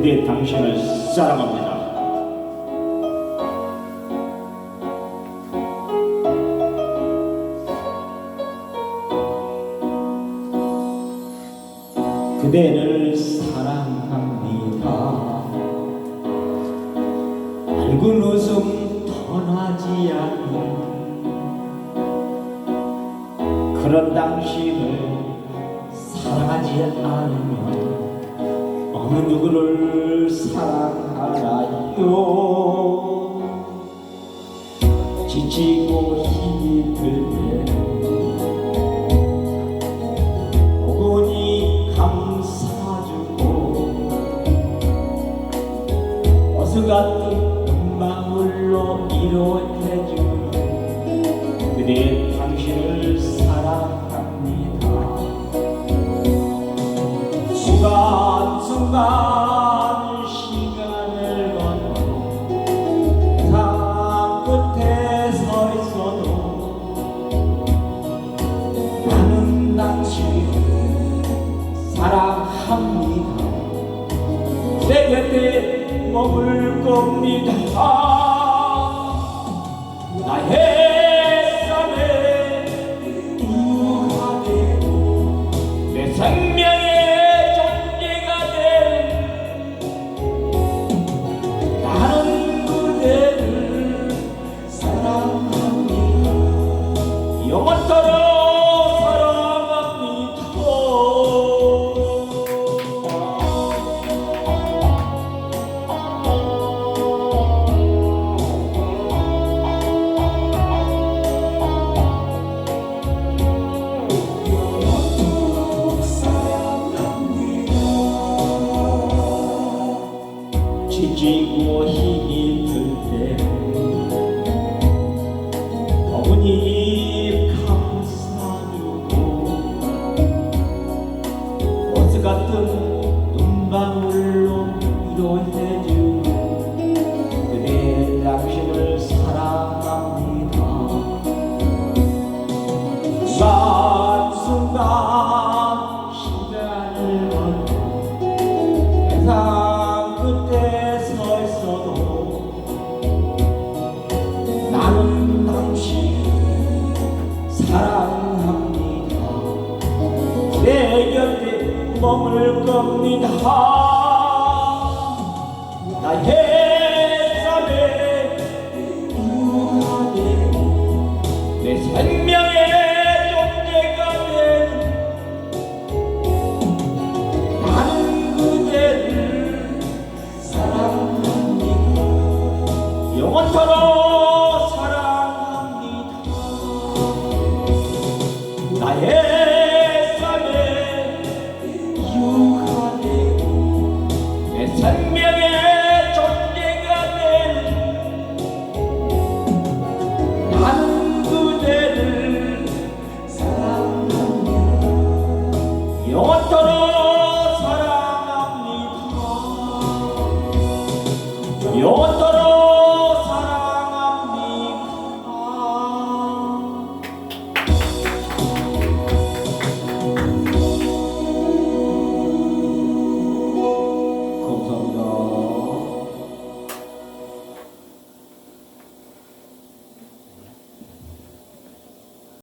그대 당신을 사랑합니다. 그대를 사랑합니다. 밝은 웃음 떠나지 않는 그런 당신을 사랑하지 않으면 어느 누구를 사랑하나요? 지치고 힘이 들때 어머니 감싸주고 어서 같은 눈망울로 위로해주는 그대 당신을 사랑합 내 곁에 머물 겁니다. 나의 지치고 머물 겁니다. 나의 삶의 되고 내 생명의 존재가 되는 나는 그대를 사랑합니다. 영원토록 Yo, Antonio.